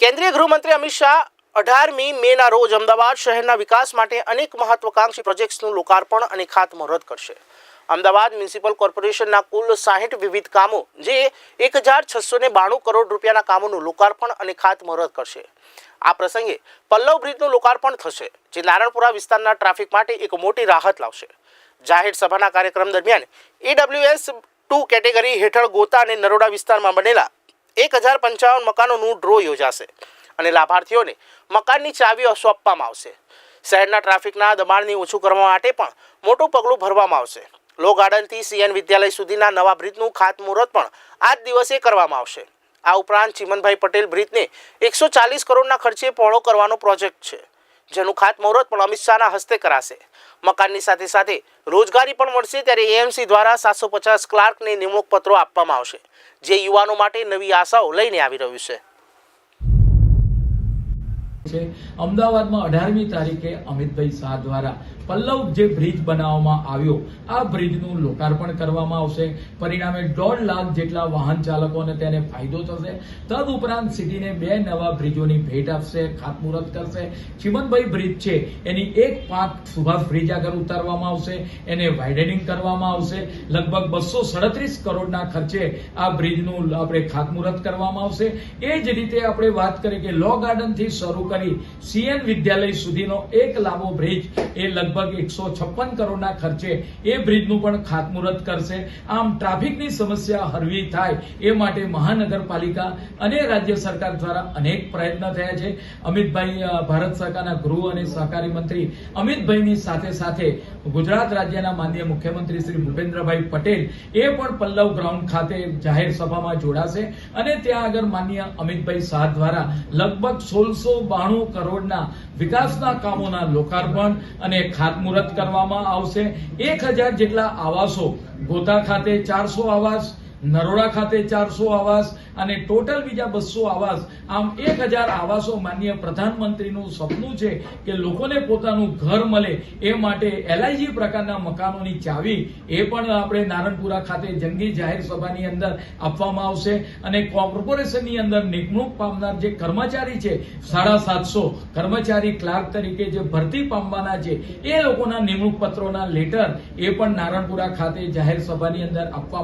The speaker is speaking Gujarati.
કેન્દ્રીય ગૃહમંત્રી અમિત શાહ અઢારમી મેના રોજ અમદાવાદ શહેરના વિકાસ માટે અનેક મહત્વકાંક્ષી પ્રોજેક્ટ્સનું લોકાર્પણ અને ખાતમુહૂર્ત કરશે. અમદાવાદ મ્યુનિસિપલ કોર્પોરેશનના કુલ સાહીઠ વિવિધ કામો, જે એક હજાર છસો ને બાણું કરોડ રૂપિયાના કામોનું લોકાર્પણ અને ખાતમુહૂર્ત કરશે. આ પ્રસંગે પલ્લવ બ્રિજનું લોકાર્પણ થશે, જે નારણપુરા વિસ્તારના ટ્રાફિક માટે એક મોટી રાહત લાવશે. જાહેર સભાના કાર્યક્રમ દરમિયાન એડબ્લ્યુએસ ટુ કેટેગરી હેઠળ ગોતા અને નરોડા વિસ્તારમાં બનેલા એક હજાર પંચાવન મકાનોનું ડ્રો યોજાશે અને લાભાર્થીઓને મકાનની ચાવીઓ સોંપવામાં આવશે. શહેરના ટ્રાફિકના દબાણને ઓછું કરવા માટે પણ મોટું પગલું ભરવામાં આવશે. લો ગાર્ડનથી સીએન વિદ્યાલય સુધીના નવા બ્રિજનું ખાતમુહૂર્ત પણ આ જ દિવસે કરવામાં આવશે. આ ઉપરાંત ચિમનભાઈ પટેલ બ્રિજને એકસો ચાલીસ કરોડના ખર્ચે પહોળો કરવાનો પ્રોજેક્ટ છે. જેનું ખાતમુહૂર્ત પણ અમિત શાહના હસ્તે કરાશે. મકાનની સાથે સાથે રોજગારી પણ મળશે ત્યારે એએમસી દ્વારા સાતસો પચાસ ક્લાર્કને નિમણૂક પત્રો આપવામાં આવશે, જે યુવાનો માટે નવી આશાઓ લઈને આવી રહ્યું છે. છે. અમદાવાદમાં અઢારમી તારીખે અમિતભાઈ શાહ દ્વારા પલ્લવ જે બ્રિજ બનાવવામાં આવ્યો, આ બ્રિજનું લોકાર્પણ કરવામાં આવશે. પરિણામે દોઢ લાખ જેટલા વાહન ચાલકોને તેને ફાયદો થશે. તદ ઉપરાંત સિટીને બે નવા બ્રિજોની ભેટ આપશે, ખાતમુહૂર્ત કરશે. ચિમનભાઈ બ્રિજ છે, એની એક પાંખ સુભાષ બ્રિજ આગળ ઉતારવામાં આવશે. એને વાઇડનિંગ કરવામાં આવશે. લગભગ બસો સડત્રીસ કરોડના ખર્ચે આ બ્રિજનું આપણે ખાતમુહૂર્ત કરવામાં આવશે. એ જ રીતે આપણે વાત કરીએ કે લો ગાર્ડનથી કરી સીએન વિદ્યાલય સુધીનો એક લાંબો બ્રિજ એ લગભગ એકસો કરોડના ખર્ચે એ બ્રિજનું પણ ખાતમુહૂર્ત કરશે. આમ ટ્રાફિકની સમસ્યા હળવી થાય એ માટે મહાનગરપાલિકા અને રાજ્ય સરકાર દ્વારા અનેક પ્રયત્ન થયા છે. અમિતભાઈ ભારત સરકારના ગૃહ અને સહકારી મંત્રી અમિતભાઈની સાથે સાથે ગુજરાત રાજ્યના માનનીય મુખ્યમંત્રી શ્રી ભૂપેન્દ્રભાઈ પટેલ એ પણ પલ્લવ ગ્રાઉન્ડ ખાતે જાહેર સભામાં જોડાશે અને ત્યાં આગળ માનનીય અમિતભાઈ શાહ દ્વારા લગભગ સોળસો બાણું કરોડના વિકાસના કામોના લોકાર્પણ અને ખાતમુહૂર્ત કરવામાં આવશે. એક હજાર જેટલા આવાસો ગોતા ખાતે ચારસો આવાસ નરોડા ખાતે ચારસો આવાસ અને ટોટલ બીજા બસો આવાસ. આમ એક હજાર આવાસો માન્ય પ્રધાનમંત્રીનું સપનું છે કે લોકોને પોતાનું ઘર મળે એ માટે એલઆઈજી પ્રકારના મકાનોની ચાવી એ પણ આપણે નારણપુરા ખાતે જંગી જાહેર સભાની અંદર આપવામાં આવશે અને કોર્પોરેશનની અંદર નિમણૂક પામનાર જે કર્મચારી છે, સાડા સાતસો કર્મચારી ક્લાર્ક તરીકે જે ભરતી પામવાના છે, એ લોકોના નિમણૂક પત્રોના લેટર એ પણ નારણપુરા ખાતે જાહેર સભાની અંદર આપવામાં